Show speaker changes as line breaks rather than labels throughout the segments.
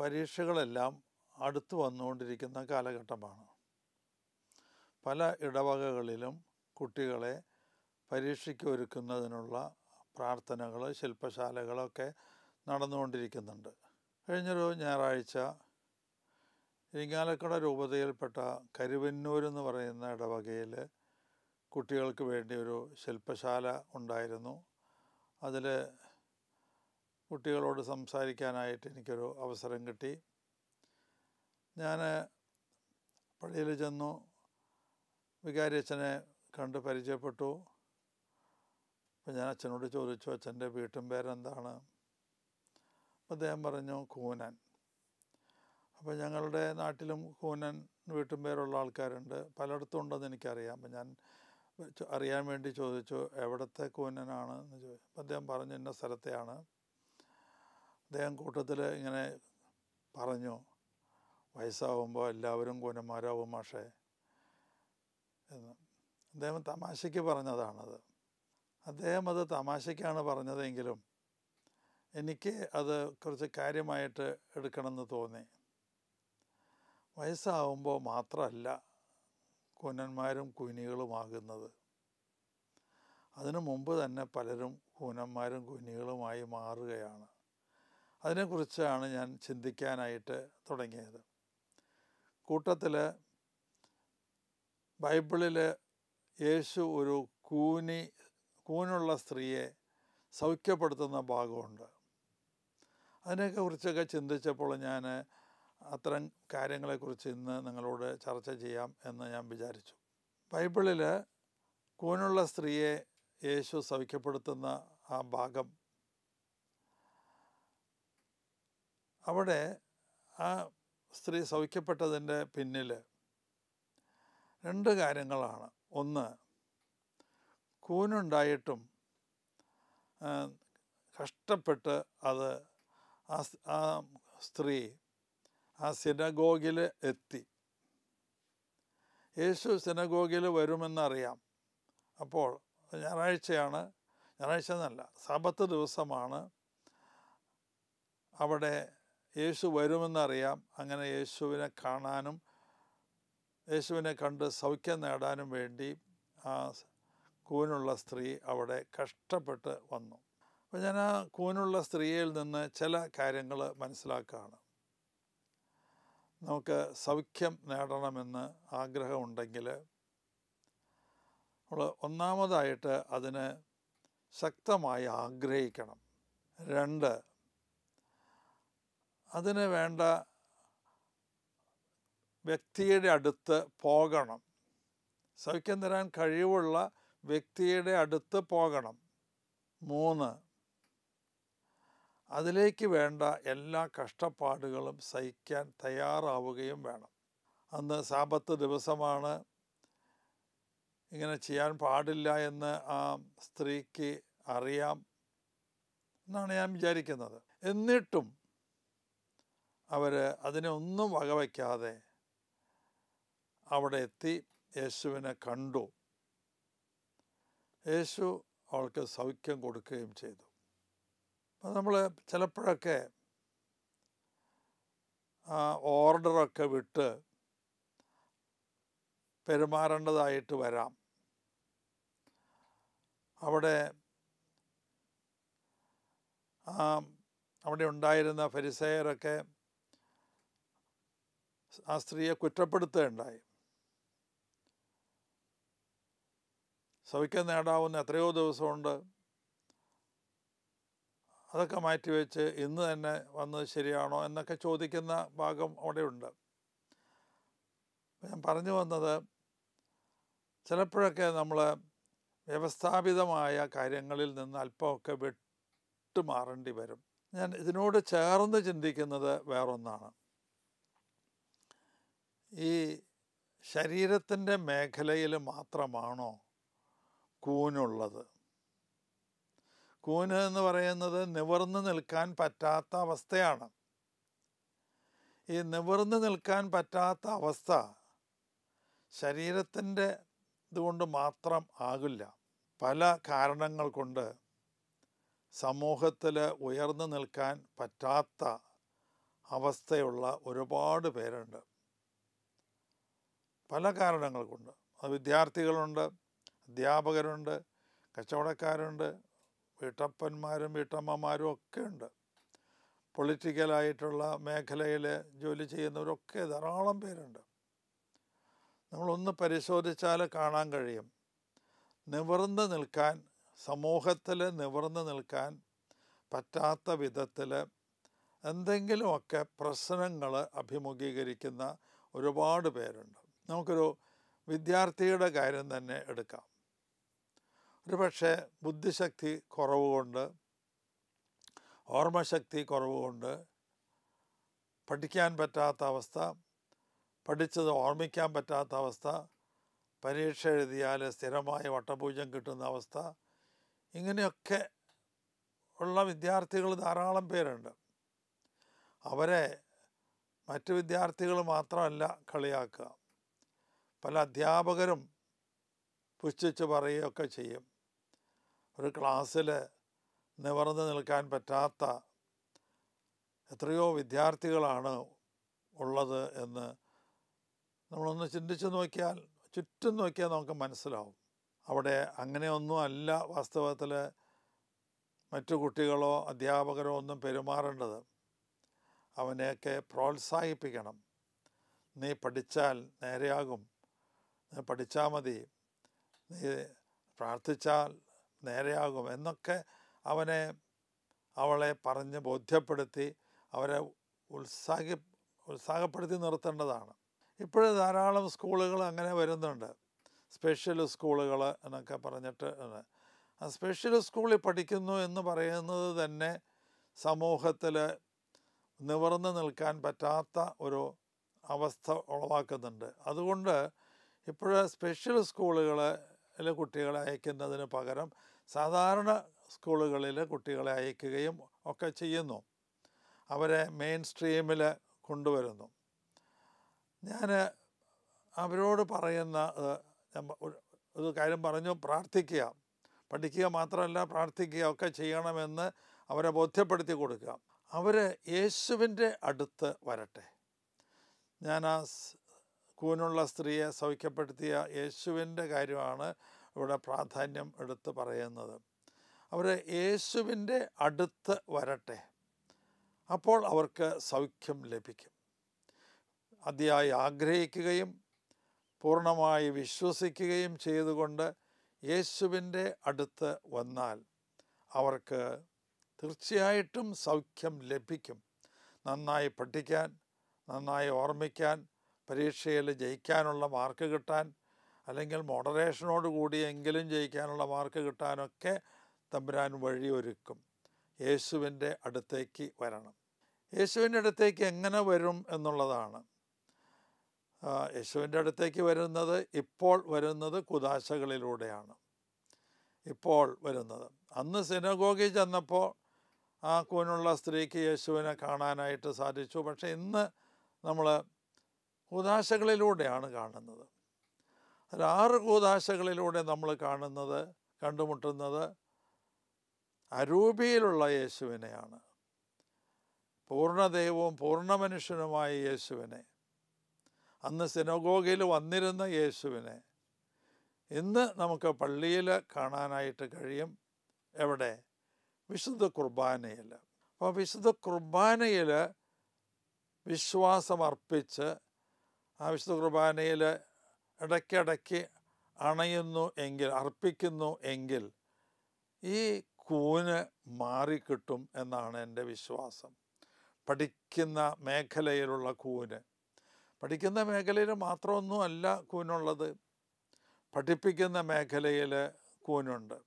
പരീക്ഷകളെല്ലാം അടുത്തു വന്നുകൊണ്ടിരിക്കുന്ന കാലഘട്ടമാണ്. പല ഇടവകകളിലും കുട്ടികളെ പരീക്ഷയ്ക്ക് ഒരുക്കുന്നതിനുള്ള പ്രാർത്ഥനകൾ ശില്പശാലകളൊക്കെ നടന്നുകൊണ്ടിരിക്കുന്നുണ്ട്. കഴിഞ്ഞൊരു ഞായറാഴ്ച ഇരിങ്ങാലക്കുട രൂപതയിൽപ്പെട്ട കരുവന്നൂർ എന്ന് പറയുന്ന ഇടവകയിൽ കുട്ടികൾക്ക് വേണ്ടി ഒരു ശില്പശാല ഉണ്ടായിരുന്നു. അതിൽ കുട്ടികളോട് സംസാരിക്കാനായിട്ട് എനിക്കൊരു അവസരം കിട്ടി. ഞാൻ പള്ളിയിൽ ചെന്നു. വികാരി അച്ഛനെ കണ്ട് പരിചയപ്പെട്ടു. അപ്പം ഞാൻ അച്ഛനോട് ചോദിച്ചു അച്ഛന്റെ വീട്ടും പേരെന്താണ്? അദ്ദേഹം പറഞ്ഞു കൂനൻ. അപ്പോൾ ഞങ്ങളുടെ നാട്ടിലും കൂനൻ വീട്ടും പേരുള്ള ആൾക്കാരുണ്ട്. പലയിടത്തും ഉണ്ടെന്ന് എനിക്കറിയാം. അപ്പം ഞാൻ അറിയാൻ വേണ്ടി ചോദിച്ചു എവിടത്തെ കൂനനാണ്? എന്ന് ചോദിച്ചു. അദ്ദേഹം പറഞ്ഞു ഇന്ന സ്ഥലത്തെയാണ്. അദ്ദേഹം കൂട്ടത്തിൽ ഇങ്ങനെ പറഞ്ഞു വയസ്സാവുമ്പോൾ എല്ലാവരും കൂനന്മാരാവും മാഷേ എന്ന്. അദ്ദേഹം തമാശയ്ക്ക് പറഞ്ഞതാണത്. അദ്ദേഹം അത് തമാശയ്ക്കാണ് പറഞ്ഞതെങ്കിലും എനിക്ക് അത് കുറച്ച് കാര്യമായിട്ട് എടുക്കണമെന്ന് തോന്നി. വയസ്സാവുമ്പോൾ മാത്രമല്ല കൂനന്മാരും കുനികളുമാകുന്നത് അതിനു മുമ്പ് തന്നെ പലരും കൂനന്മാരും കുനികളുമായി മാറുകയാണ്. അതിനെക്കുറിച്ചാണ് ഞാൻ ചിന്തിക്കാനായിട്ട് തുടങ്ങിയത്. കൂട്ടത്തിൽ ബൈബിളിൽ യേശു ഒരു കൂനി കൂനുള്ള സ്ത്രീയെ സൗഖ്യപ്പെടുത്തുന്ന ഭാഗമുണ്ട്. അതിനെയൊക്കെ കുറിച്ചൊക്കെ ചിന്തിച്ചപ്പോൾ ഞാൻ അത്തരം കാര്യങ്ങളെക്കുറിച്ച് ഇന്ന് നിങ്ങളോട് ചർച്ച ചെയ്യാം എന്ന് ഞാൻ വിചാരിച്ചു. ബൈബിളിൽ കൂനുള്ള സ്ത്രീയെ യേശു സൗഖ്യപ്പെടുത്തുന്ന ആ ഭാഗം അവിടെ ആ സ്ത്രീ സൗഖ്യപ്പെട്ടതിന്റെ പിന്നിൽ രണ്ട് കാര്യങ്ങളാണ്. ഒന്ന് കൂനുണ്ടായിട്ടും കഷ്ടപ്പെട്ട് അത് ആ ആ സ്ത്രീ ആ സിനഗോഗിൽ എത്തി. യേശു സിനഗോഗിൽ വരുമെന്നറിയാം. അപ്പോൾ ഞായറാഴ്ചയാണ് ഞായറാഴ്ച എന്നല്ല സബത്ത് ദിവസമാണ് അവിടെ യേശു വരുമെന്നറിയാം. അങ്ങനെ യേശുവിനെ കാണാനും യേശുവിനെ കണ്ട് സൗഖ്യം നേടാനും വേണ്ടി ആ കൂനുള്ള സ്ത്രീ അവിടെ കഷ്ടപ്പെട്ട് വന്നു. അപ്പോൾ ഞാൻ ആ കൂനുള്ള സ്ത്രീയിൽ നിന്ന് ചില കാര്യങ്ങൾ മനസ്സിലാക്കുകയാണ്. നമുക്ക് സൗഖ്യം നേടണമെന്ന് ആഗ്രഹമുണ്ടെങ്കിൽ നമ്മൾ ഒന്നാമതായിട്ട് അതിന് ശക്തമായി ആഗ്രഹിക്കണം. രണ്ട് അതിന് വേണ്ട വ്യക്തിയുടെ അടുത്ത് പോകണം. സൗഖ്യം തരാൻ കഴിവുള്ള വ്യക്തിയുടെ അടുത്ത് പോകണം. മൂന്ന് അതിലേക്ക് വേണ്ട എല്ലാ കഷ്ടപ്പാടുകളും സഹിക്കാൻ തയ്യാറാവുകയും വേണം. അന്ന് സാപത്ത് ദിവസമാണ്. ഇങ്ങനെ ചെയ്യാൻ പാടില്ല എന്ന് ആ സ്ത്രീക്ക് അറിയാം എന്നാണ് ഞാൻ വിചാരിക്കുന്നത്. എന്നിട്ടും അവർ അതിനെ ഒന്നും വകവയ്ക്കാതെ അവിടെ എത്തി യേശുവിനെ കണ്ടു. യേശു അവൾക്ക് സൗഖ്യം കൊടുക്കുകയും ചെയ്തു. അപ്പം നമ്മൾ ചിലപ്പോഴൊക്കെ ആ ഓർഡറൊക്കെ വിട്ട് പെരുമാറേണ്ടതായിട്ട് വരാം. അവിടെ അവിടെ ഉണ്ടായിരുന്ന ഫരിസയരൊക്കെ ആ സ്ത്രീയെ കുറ്റപ്പെടുത്തുകയുണ്ടായി. സൗഖ്യം നേടാവുന്ന എത്രയോ ദിവസമുണ്ട്. അതൊക്കെ മാറ്റിവെച്ച് ഇന്ന് തന്നെ വന്നത് ശരിയാണോ എന്നൊക്കെ ചോദിക്കുന്ന ഭാഗം അവിടെയുണ്ട്. ഞാൻ പറഞ്ഞു വന്നത് ചിലപ്പോഴൊക്കെ നമ്മൾ വ്യവസ്ഥാപിതമായ കാര്യങ്ങളിൽ നിന്ന് അല്പമൊക്കെ വിട്ടുമാറേണ്ടി വരും. ഞാൻ ഇതിനോട് ചേർന്ന് ചിന്തിക്കുന്നത് വേറൊന്നാണ്. ഈ ശരീരത്തിന്റെ മേഖലയിൽ മാത്രമാണോ കൂനുള്ളത്? കൂന് എന്ന് പറയുന്നത് നിവർന്ന് നിൽക്കാൻ പറ്റാത്ത അവസ്ഥയാണ്. ഈ നിവർന്ന് നിൽക്കാൻ പറ്റാത്ത അവസ്ഥ ശരീരത്തിന്റെ ഇതുകൊണ്ട് മാത്രം ആകില്ല. പല കാരണങ്ങൾ കൊണ്ട് സമൂഹത്തിൽ ഉയർന്നു നിൽക്കാൻ പറ്റാത്ത അവസ്ഥയുള്ള ഒരുപാട് പേരുണ്ട്. പല കാരണങ്ങൾ കൊണ്ട് അത് വിദ്യാർത്ഥികളുണ്ട് അധ്യാപകരുണ്ട് കച്ചവടക്കാരുണ്ട് വീട്ടപ്പന്മാരും വീട്ടമ്മമാരും ഒക്കെ ഉണ്ട്. പൊളിറ്റിക്കലായിട്ടുള്ള മേഖലയിൽ ജോലി ചെയ്യുന്നവരൊക്കെ ധാരാളം പേരുണ്ട്. നമ്മളൊന്ന് പരിശോധിച്ചാൽ കാണാൻ കഴിയും. നിവർന്ന് നിൽക്കാൻ സമൂഹത്തിൽ നിവർന്ന് നിൽക്കാൻ പറ്റാത്ത വിധത്തിൽ എന്തെങ്കിലുമൊക്കെ പ്രശ്നങ്ങൾ അഭിമുഖീകരിക്കുന്ന ഒരുപാട് പേരുണ്ട്. നമുക്കൊരു വിദ്യാർത്ഥിയുടെ കാര്യം തന്നെ എടുക്കാം. ഒരു പക്ഷേ ബുദ്ധിശക്തി കുറവുകൊണ്ട് ഓർമ്മശക്തി കുറവ് കൊണ്ട് പഠിക്കാൻ പറ്റാത്ത അവസ്ഥ പഠിച്ചത് ഓർമ്മിക്കാൻ പറ്റാത്ത അവസ്ഥ പരീക്ഷ എഴുതിയാൽ സ്ഥിരമായ വട്ടപൂജ്യം കിട്ടുന്ന അവസ്ഥ ഇങ്ങനെയൊക്കെ ഉള്ള വിദ്യാർത്ഥികൾ ധാരാളം പേരുണ്ട്. അവരെ മറ്റ് വിദ്യാർത്ഥികൾ മാത്രമല്ല കളിയാക്കുക. പല അധ്യാപകരും പുച്ഛിച്ച് പറയുകയൊക്കെ ചെയ്യും. ഒരു ക്ലാസ്സിൽ നിവർന്ന് നിൽക്കാൻ പറ്റാത്ത എത്രയോ വിദ്യാർത്ഥികളാണ് ഉള്ളത് എന്ന് നമ്മളൊന്ന് ചിന്തിച്ച് നോക്കിയാൽ ചുറ്റും നോക്കിയാൽ നമുക്ക് മനസ്സിലാവും. അവിടെ അങ്ങനെയൊന്നും അല്ല വാസ്തവത്തിൽ മറ്റു കുട്ടികളോ അധ്യാപകരോ ഒന്നും പെരുമാറേണ്ടത്. അവനെയൊക്കെ പ്രോത്സാഹിപ്പിക്കണം. നീ പഠിച്ചാൽ നേരെയാകും. പഠിച്ചാൽ മതി. നീ പ്രാർത്ഥിച്ചാൽ നേരെയാകും എന്നൊക്കെ അവനെ അവളെ പറഞ്ഞ് ബോധ്യപ്പെടുത്തി അവരെ ഉത്സാഹി ഉത്സാഹപ്പെടുത്തി നിർത്തേണ്ടതാണ്. ഇപ്പോഴും ധാരാളം സ്കൂളുകൾ അങ്ങനെ വരുന്നുണ്ട്. സ്പെഷ്യൽ സ്കൂളുകൾ എന്നൊക്കെ പറഞ്ഞിട്ട് ആ സ്പെഷ്യൽ സ്കൂളിൽ പഠിക്കുന്നു എന്ന് പറയുന്നത് തന്നെ സമൂഹത്തിൽ നിവർന്ന് നിൽക്കാൻ പറ്റാത്ത ഒരു അവസ്ഥ ഉളവാക്കുന്നുണ്ട്. അതുകൊണ്ട് ഇപ്പോൾ സ്പെഷ്യൽ സ്കൂളുകളിൽ കുട്ടികളെ അയക്കുന്നതിന് പകരം സാധാരണ സ്കൂളുകളിൽ കുട്ടികളെ അയക്കുകയും ഒക്കെ ചെയ്യുന്നു. അവരെ മെയിൻ സ്ട്രീമിൽ കൊണ്ടുവരുന്നു. ഞാൻ അവരോട് പറയുന്ന ഒരു കാര്യം പറഞ്ഞു. പ്രാർത്ഥിക്കുക. പഠിക്കുക മാത്രമല്ല പ്രാർത്ഥിക്കുക ഒക്കെ ചെയ്യണമെന്ന് അവരെ ബോധ്യപ്പെടുത്തി കൊടുക്കുക. അവർ യേശുവിന്റെ അടുത്ത് വരട്ടെ. ഞാൻ ആ കൂനുള്ള സ്ത്രീയെ സൗഖ്യപ്പെടുത്തിയ യേശുവിന്റെ കാര്യമാണ് ഇവിടെ പ്രാധാന്യം എടുത്ത് പറയുന്നത്. അവർ യേശുവിന്റെ അടുത്ത് വരട്ടെ അപ്പോൾ അവർക്ക് സൗഖ്യം ലഭിക്കും. അതിയായി ആഗ്രഹിക്കുകയും പൂർണമായി വിശ്വസിക്കുകയും ചെയ്തുകൊണ്ട് യേശുവിന്റെ അടുത്ത് വന്നാൽ അവർക്ക് തീർച്ചയായിട്ടും സൗഖ്യം ലഭിക്കും. നന്നായി പഠിക്കാൻ നന്നായി ഓർമ്മിക്കാൻ പരീക്ഷയിൽ ജയിക്കാനുള്ള മാർക്ക് കിട്ടാൻ അല്ലെങ്കിൽ മോഡറേഷനോട് കൂടി എങ്കിലും ജയിക്കാനുള്ള മാർക്ക് കിട്ടാനൊക്കെ തമ്പുരാൻ വഴിയൊരുക്കും. യേശുവിന്റെ അടുത്തേക്ക് വരണം. യേശുവിന്റെ അടുത്തേക്ക് എങ്ങനെ വരും എന്നുള്ളതാണ്. യേശുവിന്റെ അടുത്തേക്ക് വരുന്നത് ഇപ്പോൾ വരുന്നത് കുദാശകളിലൂടെയാണ്. ഇപ്പോൾ വരുന്നത്. അന്ന് സിനഗോഗി ചെന്നപ്പോൾ ആ കൂനുള്ള സ്ത്രീക്ക് യേശുവിനെ കാണാനായിട്ട് സാധിച്ചു. പക്ഷേ ഇന്ന് നമ്മൾ കൂതാശകളിലൂടെയാണ് കാണുന്നത്. അതിൽ ആറ് കൂതാശകളിലൂടെ നമ്മൾ കാണുന്നത് കണ്ടുമുട്ടുന്നത് അരൂപിയിലുള്ള യേശുവിനെയാണ്. പൂർണദൈവവും പൂർണ മനുഷ്യനുമായ യേശുവിനെ. അന്ന് സിനഗോഗയിൽ വന്നിരുന്ന യേശുവിനെ. ഇന്ന് നമുക്ക് പള്ളിയിൽ കാണാനായിട്ട് കഴിയും. എവിടെ? വിശുദ്ധ കുർബാനയിൽ. അപ്പോൾ വിശുദ്ധ കുർബാനയിൽ വിശ്വാസം അർപ്പിച്ച് ആ വിശുദ്ധ കുർബാനയിൽ ഇടയ്ക്കിടയ്ക്ക് അണയുന്നു എങ്കിൽ അർപ്പിക്കുന്നു എങ്കിൽ ഈ കൂന് മാറിക്കിട്ടും എന്നാണ് എന്റെ വിശ്വാസം. പഠിക്കുന്ന മേഖലയിലുള്ള കൂന്. പഠിക്കുന്ന മേഖലയിൽ മാത്രമൊന്നുമല്ല കൂനുള്ളത്. പഠിപ്പിക്കുന്ന മേഖലയിൽ കൂനുണ്ട്.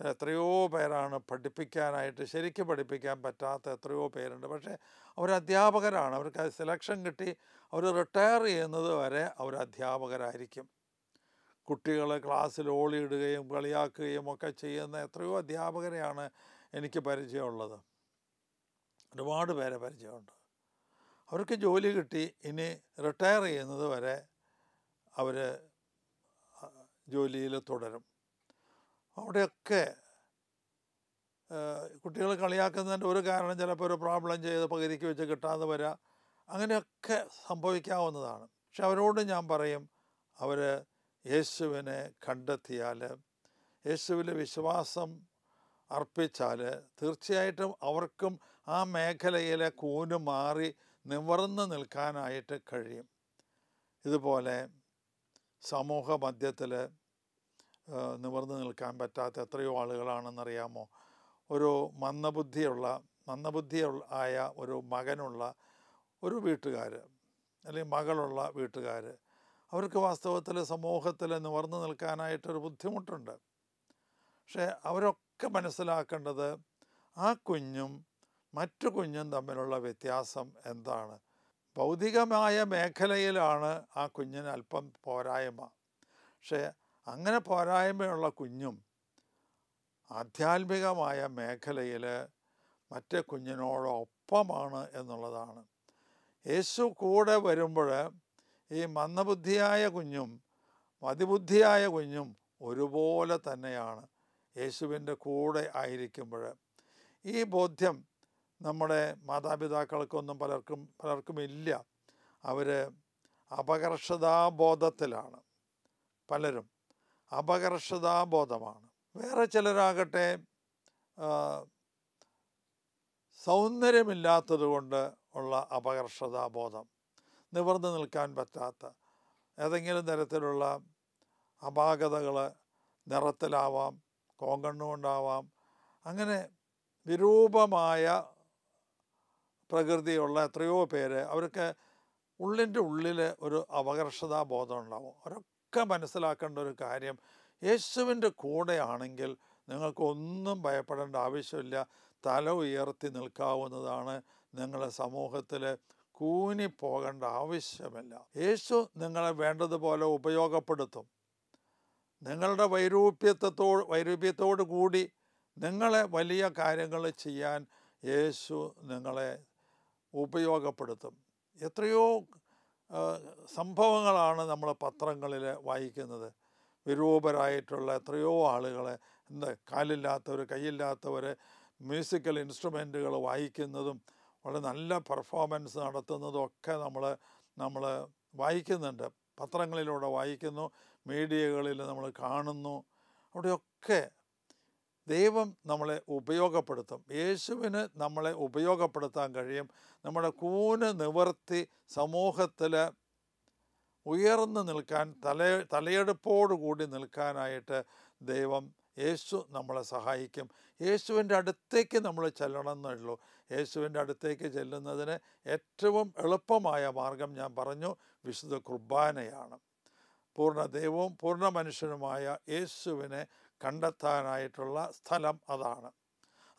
എത്രയോ പേരാണ് പഠിപ്പിക്കാനായിട്ട് ശരിക്കും പഠിപ്പിക്കാൻ പറ്റാത്ത എത്രയോ പേരുണ്ട്. പക്ഷേ അവർ അധ്യാപകരാണ്. അവർക്ക് സെലക്ഷൻ കിട്ടി. അവർ റിട്ടയർ ചെയ്യുന്നത് വരെ അവർ അധ്യാപകരായിരിക്കും. കുട്ടികളെ ക്ലാസ്സിൽ ഓളിയിടുകയും കളിയാക്കുകയും ഒക്കെ ചെയ്യുന്ന എത്രയോ അധ്യാപകരെയാണ് എനിക്ക് പരിചയമുള്ളത്. ഒരുപാട് പേരെ പരിചയമുണ്ട്. അവർക്ക് ജോലി കിട്ടി. ഇനി റിട്ടയർ ചെയ്യുന്നത് വരെ അവർ ജോലിയിൽ തുടരും. അവിടെയൊക്കെ കുട്ടികൾ കളിയാക്കുന്നതിന്റെ ഒരു കാരണം ചിലപ്പോൾ ഒരു പ്രോബ്ലം ചെയ്ത് പകുതിക്ക് വെച്ച് കിട്ടാതെ വരിക അങ്ങനെയൊക്കെ സംഭവിക്കാവുന്നതാണ്. പക്ഷെ അവരോട് ഞാൻ പറയും അവർ യേശുവിനെ കണ്ടെത്തിയാൽ യേശുവിൽ വിശ്വാസം അർപ്പിച്ചാൽ തീർച്ചയായിട്ടും അവർക്കും ആ മേഖലയിലെ കൂന് മാറി നിവർന്ന് നിൽക്കാനായിട്ട് കഴിയും. ഇതുപോലെ സമൂഹ മധ്യത്തിൽ നിവർന്ന് നിൽക്കാൻ പറ്റാത്ത എത്രയോ ആളുകളാണെന്നറിയാമോ? ഒരു മന്ദബുദ്ധിയുള്ള മന്ദബുദ്ധിയുള്ള ആയ ഒരു മകനുള്ള ഒരു വീട്ടുകാർ അല്ലെങ്കിൽ മകളുള്ള വീട്ടുകാർ അവർക്ക് വാസ്തവത്തിൽ സമൂഹത്തിൽ നിവർന്ന് നിൽക്കാനായിട്ടൊരു ബുദ്ധിമുട്ടുണ്ട്. പക്ഷേ അവരൊക്കെ മനസ്സിലാക്കേണ്ടത് ആ കുഞ്ഞും മറ്റു കുഞ്ഞും തമ്മിലുള്ള വ്യത്യാസം എന്താണ്? ഭൗതികമായ മേഖലയിലാണ് ആ കുഞ്ഞിന് അല്പം പോരായ്മ. പക്ഷേ അങ്ങനെ പോരായ്മയുള്ള കുഞ്ഞും ആധ്യാത്മികമായ മേഖലയിൽ മറ്റേ കുഞ്ഞിനോടൊപ്പമാണ് എന്നുള്ളതാണ്. യേശു കൂടെ വരുമ്പോൾ ഈ മന്ദബുദ്ധിയായ കുഞ്ഞും മതിബുദ്ധിയായ കുഞ്ഞും ഒരുപോലെ തന്നെയാണ് യേശുവിന്റെ കൂടെ ആയിരിക്കുമ്പോൾ ഈ ബോധ്യം നമ്മുടെ മാതാപിതാക്കൾക്കൊന്നും പലർക്കും പലർക്കും ഇല്ല അവർ അപകർഷതാബോധത്തിലാണ് പലരും. അപകർഷതാബോധമാണ്. വേറെ ചിലരാകട്ടെ സൗന്ദര്യമില്ലാത്തത് കൊണ്ട് ഉള്ള അപകർഷതാബോധം നിവർന്നു നിൽക്കാൻ പറ്റാത്ത ഏതെങ്കിലും തരത്തിലുള്ള അപാകതകൾ നിറത്തിലാവാം കോങ്കണ്ണുകൊണ്ടാവാം അങ്ങനെ വിരൂപമായ പ്രകൃതിയുള്ള എത്രയോ പേര് അവർക്ക് ഉള്ളിന്റെ ഉള്ളിൽ ഒരു അപകർഷതാബോധം ഉണ്ടാവും. അവരൊക്കെ മനസ്സിലാക്കേണ്ട ഒരു കാര്യം യേശുവിന്റെ കൂടെയാണെങ്കിൽ നിങ്ങൾക്കൊന്നും ഭയപ്പെടേണ്ട ആവശ്യമില്ല. തല ഉയർത്തി നിൽക്കാവുന്നതാണ് നിങ്ങളെ സമൂഹത്തിൽ കൂനി പോകേണ്ട ആവശ്യമില്ല. യേശു നിങ്ങളെ വേണ്ടതുപോലെ ഉപയോഗപ്പെടുത്തും. നിങ്ങളുടെ വൈരൂപ്യത്വത്തോട് വൈരൂപ്യത്തോടു കൂടി നിങ്ങളെ വലിയ കാര്യങ്ങൾ ചെയ്യാൻ യേശു നിങ്ങളെ ഉപയോഗപ്പെടുത്തും. എത്രയോ സംഭവങ്ങളാണ് നമ്മൾ പത്രങ്ങളിൽ വായിക്കുന്നത്. വിരൂപരായിട്ടുള്ള എത്രയോ ആളുകളെ എന്താ കാലില്ലാത്തവർ കൈയില്ലാത്തവർ മ്യൂസിക്കൽ ഇൻസ്ട്രുമെന്റുകൾ വായിക്കുന്നതും വളരെ നല്ല പെർഫോമൻസ് നടത്തുന്നതും ഒക്കെ നമ്മൾ നമ്മൾ വായിക്കുന്നുണ്ട്. പത്രങ്ങളിലൂടെ വായിക്കുന്നു മീഡിയകളിൽ നമ്മൾ കാണുന്നു. അവിടെയൊക്കെ ദൈവം നമ്മളെ ഉപയോഗപ്പെടുത്തും. യേശുവിന് നമ്മളെ ഉപയോഗപ്പെടുത്താൻ കഴിയും. നമ്മുടെ കൂന് നിവർത്തി സമൂഹത്തിൽ ഉയർന്നു നിൽക്കാൻ തല തലയെടുപ്പോടുകൂടി നിൽക്കാനായിട്ട് ദൈവം യേശു നമ്മളെ സഹായിക്കും. യേശുവിന്റെ അടുത്തേക്ക് നമ്മൾ ചെല്ലണം എന്നുള്ളൂ യേശുവിന്റെ അടുത്തേക്ക് ചെല്ലുന്നതിന് ഏറ്റവും എളുപ്പമായ മാർഗം ഞാൻ പറഞ്ഞു വിശുദ്ധ കുർബാനയാണ്. പൂർണ ദൈവവും പൂർണ മനുഷ്യനുമായ യേശുവിനെ കണ്ടെത്താനായിട്ടുള്ള സ്ഥലം അതാണ്.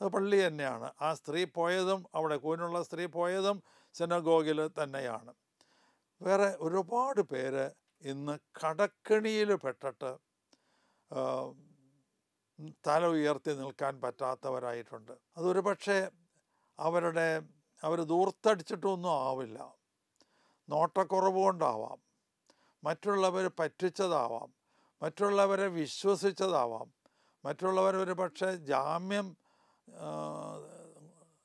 അത് പള്ളി തന്നെയാണ്. ആ സ്ത്രീ പോയതും അവിടെ കൂനുള്ള സ്ത്രീ പോയതും സെനഗോഗിൽ തന്നെയാണ്. വേറെ ഒരുപാട് പേര് ഇന്ന് കടക്കണിയിൽ പെട്ടിട്ട് തല ഉയർത്തി നിൽക്കാൻ പറ്റാത്തവരായിട്ടുണ്ട്. അതൊരു പക്ഷേ അവരുടെ അവർ ദൂർത്തടിച്ചിട്ടൊന്നും ആവില്ല. നോട്ടക്കുറവ് കൊണ്ടാവാം മറ്റുള്ളവർ പറ്റിച്ചതാവാം. മറ്റുള്ളവരെ വിശ്വസിച്ചതാവാം. മറ്റുള്ളവർ ഒരു പക്ഷേ ജാമ്യം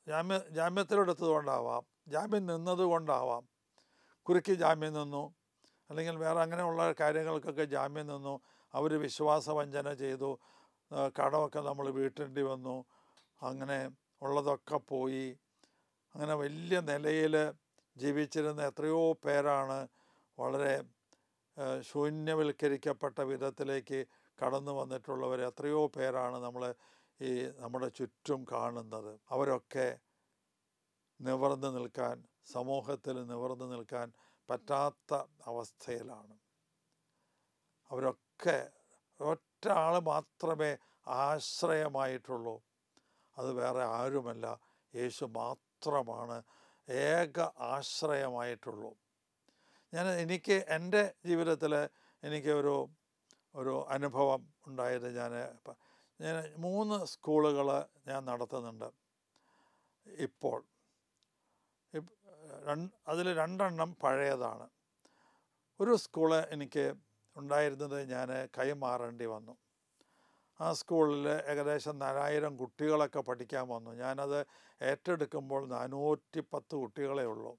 ജാമ്യ ജാമ്യത്തിലെടുത്തതുകൊണ്ടാവാം. ജാമ്യം നിന്നതുകൊണ്ടാവാം. കുറുക്കി ജാമ്യം നിന്നു. അല്ലെങ്കിൽ വേറെ അങ്ങനെയുള്ള കാര്യങ്ങൾക്കൊക്കെ ജാമ്യം നിന്നു. അവർ വിശ്വാസവഞ്ചന ചെയ്തു. കടമൊക്കെ നമ്മൾ വീട്ടേണ്ടി വന്നു. അങ്ങനെ ഉള്ളതൊക്കെ പോയി. അങ്ങനെ വലിയ നിലയിൽ ജീവിച്ചിരുന്ന എത്രയോ പേരാണ് വളരെ ശൂന്യവൽക്കരിക്കപ്പെട്ട വിധത്തിലേക്ക് കടന്നു വന്നിട്ടുള്ളവർ എത്രയോ പേരാണ് നമ്മൾ ഈ നമ്മുടെ ചുറ്റും കാണുന്നത്. അവരൊക്കെ നിവർന്നു നിൽക്കാൻ സമൂഹത്തിൽ നിവർന്നു നിൽക്കാൻ പറ്റാത്ത അവസ്ഥയിലാണ്. അവരൊക്കെ ഒറ്റ ആൾ മാത്രമേ ആശ്രയമായിട്ടുള്ളൂ. അത് വേറെ ആരുമല്ല. യേശു മാത്രമാണ് ഏക ആശ്രയമായിട്ടുള്ളൂ. ഞാൻ എനിക്ക് എന്റെ ജീവിതത്തിൽ എനിക്ക് ഒരു ഒരു അനുഭവം ഉണ്ടായത് ഞാൻ ഞാൻ മൂന്ന് സ്കൂളുകൾ ഞാൻ നടത്തുന്നുണ്ട് ഇപ്പോൾ. അതിൽ രണ്ടെണ്ണം പഴയതാണ്. ഒരു സ്കൂൾ എനിക്ക് ഉണ്ടായിരുന്നത് ഞാൻ കൈമാറേണ്ടി വന്നു. ആ സ്കൂളിൽ ഏകദേശം നാലായിരം കുട്ടികളൊക്കെ പഠിക്കാൻ വന്നു. ഞാനത് ഏറ്റെടുക്കുമ്പോൾ നാനൂറ്റി പത്ത് കുട്ടികളെ ഉള്ളൂ.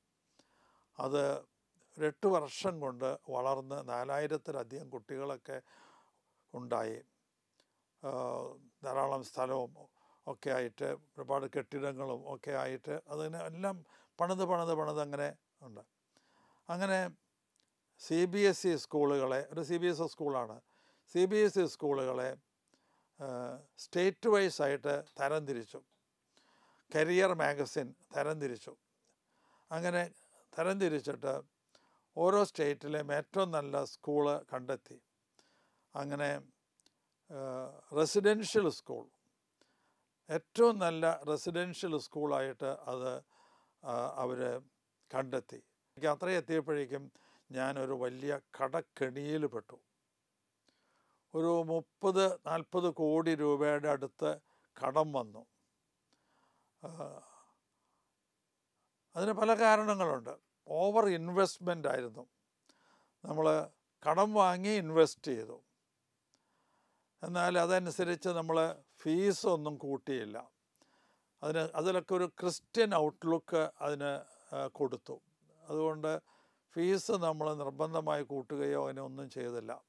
അത് ഒരു എട്ട് വർഷം കൊണ്ട് വളർന്ന് നാലായിരത്തിലധികം കുട്ടികളൊക്കെ ഉണ്ടായി. ധാരാളം സ്ഥലവും ഒക്കെ ആയിട്ട് ഒരുപാട് കെട്ടിടങ്ങളും ഒക്കെ ആയിട്ട് അതിന് എല്ലാം പണിത് പണിത് പണിത് അങ്ങനെ ഉണ്ട്. അങ്ങനെ സി ബി എസ് ഇ സ്കൂളുകളെ ഒരു സി ബി എസ് ഇ സ്കൂളാണ്. സി ബി എസ് ഇ സ്കൂളുകളെ സ്റ്റേറ്റ് വൈസ് ആയിട്ട് തരംതിരിച്ചു. Career magazine തരംതിരിച്ചു. അങ്ങനെ തരംതിരിച്ചിട്ട് ഓരോ സ്റ്റേറ്റിലെയും ഏറ്റവും നല്ല സ്കൂൾ കണ്ടെത്തി. അങ്ങനെ റെസിഡൻഷ്യൽ സ്കൂൾ. ഏറ്റവും നല്ല റെസിഡൻഷ്യൽ സ്കൂളായിട്ട് അത് അവർ കണ്ടെത്തി. എനിക്ക് അത്രയും എത്തിയപ്പോഴേക്കും ഞാനൊരു വലിയ കടക്കെണിയിൽ പെട്ടു. ഒരു മുപ്പത് നാൽപ്പത് കോടി രൂപയുടെ അടുത്ത് കടം വന്നു. അതിന് പല കാരണങ്ങളുണ്ട്. ഓവർ ഇൻവെസ്റ്റ്മെന്റ് ആയിരുന്നു. നമ്മൾ കടം വാങ്ങി ഇൻവെസ്റ്റ് ചെയ്തു. എന്നാൽ അതനുസരിച്ച് നമ്മൾ ഫീസ് ഒന്നും കൂട്ടിയില്ല. അതിന് അതിലൊക്കെ ഒരു ക്രിസ്ത്യൻ ഔട്ട്ലുക്ക് അതിന് കൊടുത്തു. അതുകൊണ്ട് ഫീസ് നമ്മൾ നിർബന്ധമായി കൂട്ടുകയോ അതിനൊന്നും ചെയ്തില്ല.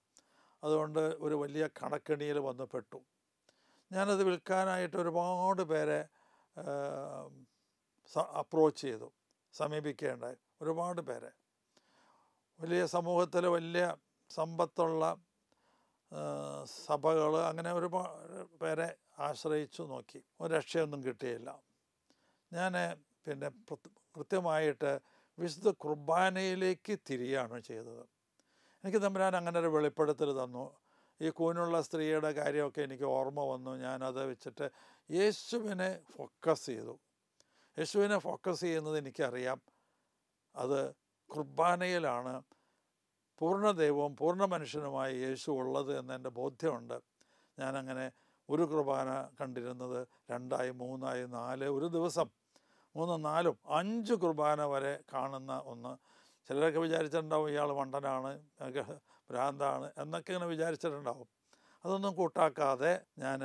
അതുകൊണ്ട് ഒരു വലിയ കണക്കെണിയിൽ വന്നപ്പെട്ടു. ഞാനത് വിൽക്കാനായിട്ട് ഒരുപാട് പേരെ അപ്രോച്ച് ചെയ്തു. സമീപിക്കേണ്ടായി. ഒരുപാട് പേരെ. വലിയ സമൂഹത്തിൽ വലിയ സമ്പത്തുള്ള സഭകൾ അങ്ങനെ ഒരുപാട് പേരെ ആശ്രയിച്ചു നോക്കി. ഒരു രക്ഷയൊന്നും കിട്ടിയില്ല. ഞാൻ പിന്നെ കൃത്യമായിട്ട് വിശുദ്ധ കുർബാനയിലേക്ക് തിരിയാണ് ചെയ്തത്. എനിക്ക് തമ്പുരാൻ അങ്ങനെ ഒരു വെളിപ്പെടുത്തൽ തന്നു. ഈ കൂനുള്ള സ്ത്രീയുടെ കാര്യമൊക്കെ എനിക്ക് ഓർമ്മ വന്നു. ഞാനത് വെച്ചിട്ട് യേശുവിനെ ഫോക്കസ് ചെയ്തു. യേശുവിനെ ഫോക്കസ് ചെയ്യുന്നത് എനിക്കറിയാം. അത് കുർബാനയിലാണ് പൂർണ ദൈവവും പൂർണ മനുഷ്യനുമായ യേശു ഉള്ളത് എന്നെന്റെ ബോധ്യമുണ്ട്. ഞാനങ്ങനെ ഒരു കുർബാന കണ്ടിരുന്നത് രണ്ടായി മൂന്നായി നാല് ഒരു ദിവസം. മൂന്നും നാലും അഞ്ച് കുർബാന വരെ കാണുന്ന ഒന്ന്. ചിലരൊക്കെ വിചാരിച്ചിട്ടുണ്ടാവും ഇയാൾ മണ്ടനാണ് ഭ്രാന്താണ് എന്നൊക്കെ ഇങ്ങനെ വിചാരിച്ചിട്ടുണ്ടാവും. അതൊന്നും കൂട്ടാക്കാതെ ഞാൻ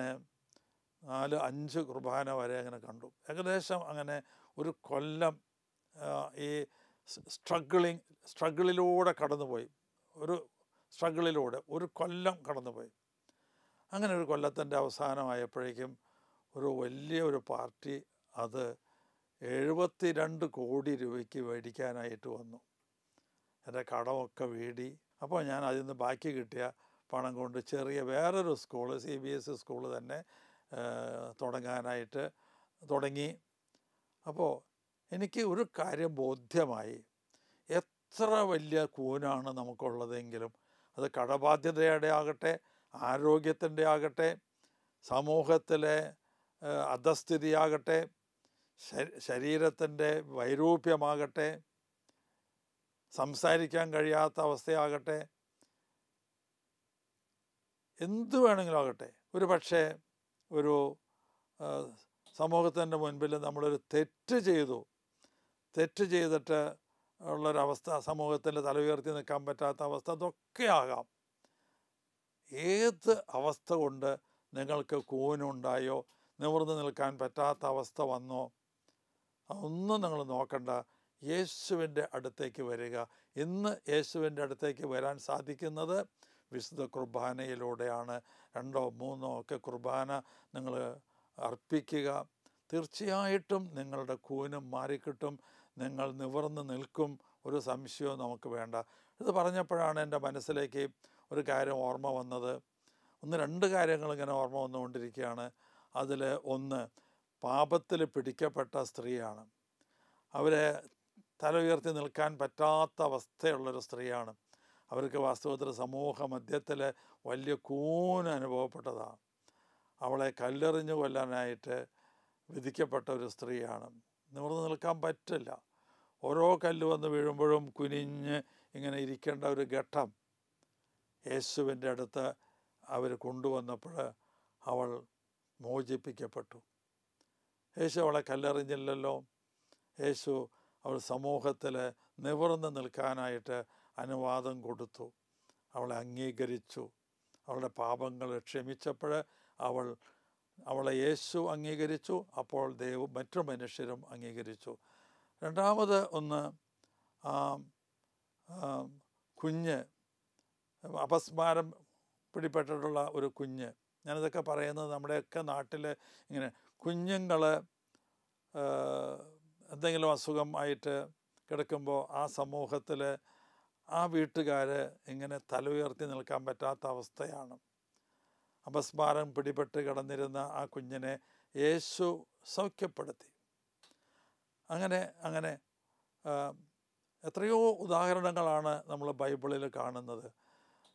നാല് അഞ്ച് കുർബാന വരെ അങ്ങനെ കണ്ടു. ഏകദേശം അങ്ങനെ ഒരു കൊല്ലം ഈ സ്ട്രഗിളിങ് സ്ട്രഗിളിലൂടെ കടന്നുപോയി. ഒരു സ്ട്രഗിളിലൂടെ ഒരു കൊല്ലം കടന്നുപോയി. അങ്ങനെ ഒരു കൊല്ലത്തിന്റെ അവസാനമായപ്പോഴേക്കും ഒരു വലിയ ഒരു പാർട്ടി അത് എഴുപത്തി രണ്ട് കോടി രൂപയ്ക്ക് മേടിക്കാനായിട്ട് വന്നു. എന്റെ കടമൊക്കെ വീടി. അപ്പോൾ ഞാൻ അതിൽ നിന്ന് ബാക്കി കിട്ടിയ പണം കൊണ്ട് ചെറിയ വേറൊരു school C B S school തന്നെ തുടങ്ങാനായിട്ട് തുടങ്ങി. അപ്പോൾ എനിക്ക് ഒരു കാര്യം ബോധ്യമായി. എത്ര വലിയ കൂനാണ് നമുക്കുള്ളതെങ്കിലും അത് കടബാധ്യതയുടെ ആകട്ടെ ആരോഗ്യത്തിന്റെ ആകട്ടെ സമൂഹത്തിലെ അധസ്ഥിതിയാകട്ടെ ശരീരത്തിന്റെ വൈരൂപ്യമാകട്ടെ സംസാരിക്കാൻ കഴിയാത്ത അവസ്ഥയാകട്ടെ എന്തു വേണമെങ്കിലും ആകട്ടെ. ഒരു പക്ഷേ ഒരു സമൂഹത്തിന്റെ മുൻപിൽ നമ്മളൊരു തെറ്റ് ചെയ്തു തെറ്റ് ചെയ്തിട്ട് ഉള്ളൊരവസ്ഥ സമൂഹത്തിൽ തല ഉയർത്തി നിൽക്കാൻ പറ്റാത്ത അവസ്ഥ അതൊക്കെയാകാം ഏത് അവസ്ഥ കൊണ്ട് നിങ്ങൾക്ക് കൂനുണ്ടായോ? നിവർന്നു നിൽക്കാൻ പറ്റാത്ത അവസ്ഥ വന്നോ? ഒന്നും നിങ്ങൾ നോക്കണ്ട. യേശുവിന്റെ അടുത്തേക്ക് വരിക. ഇന്ന് യേശുവിന്റെ അടുത്തേക്ക് വരാൻ സാധിക്കുന്നത് വിശുദ്ധ കുർബാനയിലൂടെയാണ്. രണ്ടോ മൂന്നോ ഒക്കെ കുർബാന നിങ്ങൾ അർപ്പിക്കുക. തീർച്ചയായിട്ടും നിങ്ങളുടെ കൂനും മാറിക്കിട്ടും. നിങ്ങൾ നിവർന്ന് നിൽക്കും. ഒരു സംശയവും നമുക്ക് വേണ്ട. ഇത് പറഞ്ഞപ്പോഴാണ് എന്റെ മനസ്സിലേക്ക് ഒരു കാര്യം ഓർമ്മ വന്നത്. ഒന്ന് രണ്ട് കാര്യങ്ങൾ ഇങ്ങനെ ഓർമ്മ വന്നുകൊണ്ടിരിക്കുകയാണ്. അതിൽ ഒന്ന് പാപത്തിൽ പിടിക്കപ്പെട്ട സ്ത്രീയാണ്. അവരെ തല ഉയർത്തി നിൽക്കാൻ പറ്റാത്ത അവസ്ഥയുള്ളൊരു സ്ത്രീയാണ്. അവർക്ക് വാസ്തവത്തിൽ സമൂഹ മധ്യത്തിൽ വലിയ കൂന് അനുഭവപ്പെട്ടതാണ്. അവളെ കല്ലെറിഞ്ഞു കൊല്ലാനായിട്ട് വിധിക്കപ്പെട്ട ഒരു സ്ത്രീയാണ്. നിവർന്ന് നിൽക്കാൻ പറ്റില്ല. ഓരോ കല്ല് വന്ന് വീഴുമ്പോഴും കുനിഞ്ഞ് ഇങ്ങനെ ഇരിക്കേണ്ട ഒരു ഘട്ടം യേശുവിന്റെ അടുത്ത് അവർ കൊണ്ടുവന്നപ്പോൾ അവൾ മോചിപ്പിക്കപ്പെട്ടു. യേശു അവളെ കല്ലെറിഞ്ഞില്ലല്ലോ. യേശു അവൾ സമൂഹത്തിൽ നിവർന്ന് നിൽക്കാനായിട്ട് അനുവാദം കൊടുത്തു. അവളെ അംഗീകരിച്ചു. അവളുടെ പാപങ്ങൾ ക്ഷമിച്ചപ്പോൾ അവൾ അവളെ യേശു അംഗീകരിച്ചു അപ്പോൾ ദൈവം മറ്റു മനുഷ്യരും അംഗീകരിച്ചു. രണ്ടാമത് ഒന്ന് കുഞ്ഞ് അപസ്മാരം പിടിപ്പെട്ടിട്ടുള്ള ഒരു കുഞ്ഞ്. ഞാനിതൊക്കെ പറയുന്നത് നമ്മുടെയൊക്കെ നാട്ടിൽ ഇങ്ങനെ കുഞ്ഞുങ്ങൾ എന്തെങ്കിലും അസുഖം ആയിട്ട് കിടക്കുമ്പോൾ ആ സമൂഹത്തിൽ ആ വീട്ടുകാർ ഇങ്ങനെ തല ഉയർത്തി നിൽക്കാൻ പറ്റാത്ത അവസ്ഥയാണ്. അപസ്മാരം പിടിപെട്ട് കിടന്നിരുന്ന ആ കുഞ്ഞിനെ യേശു സൗഖ്യപ്പെടുത്തി. അങ്ങനെ അങ്ങനെ എത്രയോ ഉദാഹരണങ്ങളാണ് നമ്മൾ ബൈബിളിൽ കാണുന്നത്.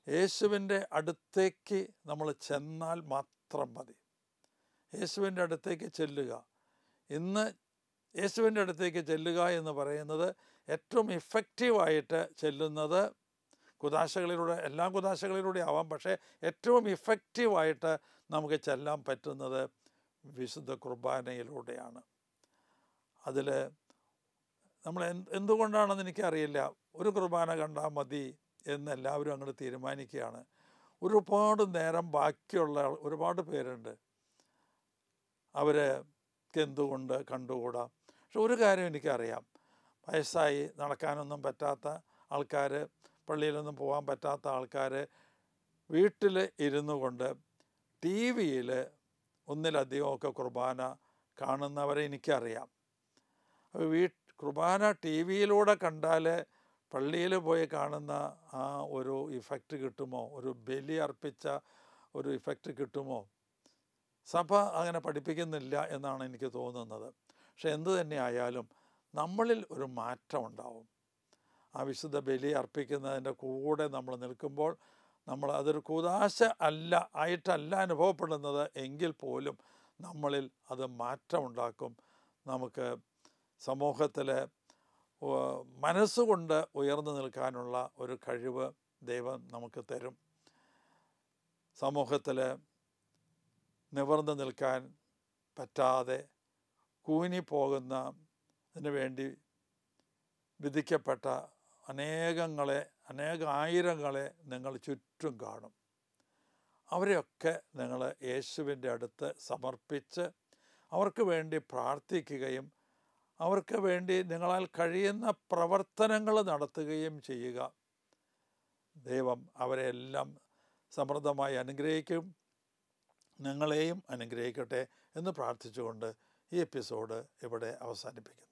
യേശുവിന്റെ അടുത്തേക്ക് നമ്മൾ ചെന്നാൽ മാത്രം മതി. യേശുവിന്റെ അടുത്തേക്ക് ചെല്ലുക. ഇന്ന് യേശുവിന്റെ അടുത്തേക്ക് ചെല്ലുക എന്ന് പറയുന്നത് ഏറ്റവും ഇഫക്റ്റീവായിട്ട് ചെല്ലുന്നത് കുതാശകളിലൂടെ എല്ലാ കുതാശകളിലൂടെ ആവാം. പക്ഷേ ഏറ്റവും ഇഫക്റ്റീവായിട്ട് നമുക്ക് ചെല്ലാൻ പറ്റുന്നത് വിശുദ്ധ കുർബാനയിലൂടെയാണ്. അതിൽ നമ്മൾ എന്ത് എന്തുകൊണ്ടാണെന്ന് എനിക്കറിയില്ല. ഒരു കുർബാന കണ്ടാൽ മതി എന്ന് എല്ലാവരും അങ്ങോട്ട് തീരുമാനിക്കുകയാണ്. ഒരുപാട് നേരം ബാക്കിയുള്ള ഒരുപാട് പേരുണ്ട്. അവർക്ക് എന്തുകൊണ്ട് കണ്ടുകൂടാ? പക്ഷെ ഒരു കാര്യം എനിക്കറിയാം. വയസ്സായി നടക്കാനൊന്നും പറ്റാത്ത ആൾക്കാർ പള്ളിയിലൊന്നും പോകാൻ പറ്റാത്ത ആൾക്കാർ വീട്ടിൽ ഇരുന്നു കൊണ്ട് ടി വിയിൽ ഒന്നിലധികമൊക്കെ കുർബാന കാണുന്നവരെ എനിക്കറിയാം. അപ്പോൾ വീ കുർബാന ടി വിയിലൂടെ കണ്ടാൽ പള്ളിയിൽ പോയി കാണുന്ന ആ ഒരു ഇഫക്റ്റ് കിട്ടുമോ? ഒരു ബലി അർപ്പിച്ച ഒരു ഇഫക്റ്റ് കിട്ടുമോ? സഭ അങ്ങനെ പഠിപ്പിക്കുന്നില്ല എന്നാണ് എനിക്ക് തോന്നുന്നത്. പക്ഷെ എന്തു തന്നെ ആയാലും നമ്മളിൽ ഒരു മാറ്റം ഉണ്ടാവും. ആ വിശുദ്ധ ബലി അർപ്പിക്കുന്നതിന്റെ കൂടെ നമ്മൾ നിൽക്കുമ്പോൾ നമ്മൾ അതൊരു കൂതാശ അല്ല ആയിട്ടല്ല അനുഭവപ്പെടുന്നത് എങ്കിൽ പോലും നമ്മളിൽ അത് മാറ്റമുണ്ടാക്കും. നമുക്ക് സമൂഹത്തിൽ മനസ്സുകൊണ്ട് ഉയർന്നു നിൽക്കാനുള്ള ഒരു കഴിവ് ദൈവം നമുക്ക് തരും. സമൂഹത്തിൽ നിവർന്നു നിൽക്കാൻ പറ്റാതെ കൂനി അതിനു വേണ്ടി വിധിക്കപ്പെട്ട അനേകങ്ങളെ അനേകായിരങ്ങളെ നിങ്ങൾ ചുറ്റും കാണും. അവരെയൊക്കെ നിങ്ങൾ യേശുവിന്റെ അടുത്ത് സമർപ്പിച്ച് അവർക്ക് വേണ്ടി പ്രാർത്ഥിക്കുകയും അവർക്ക് വേണ്ടി നിങ്ങളാൽ കഴിയുന്ന പ്രവർത്തനങ്ങൾ നടത്തുകയും ചെയ്യുക. ദൈവം അവരെല്ലാം സമൃദ്ധമായി അനുഗ്രഹിക്കും. നിങ്ങളെയും അനുഗ്രഹിക്കട്ടെ എന്ന് പ്രാർത്ഥിച്ചുകൊണ്ട് ഈ എപ്പിസോഡ് ഇവിടെ അവസാനിപ്പിക്കുന്നു.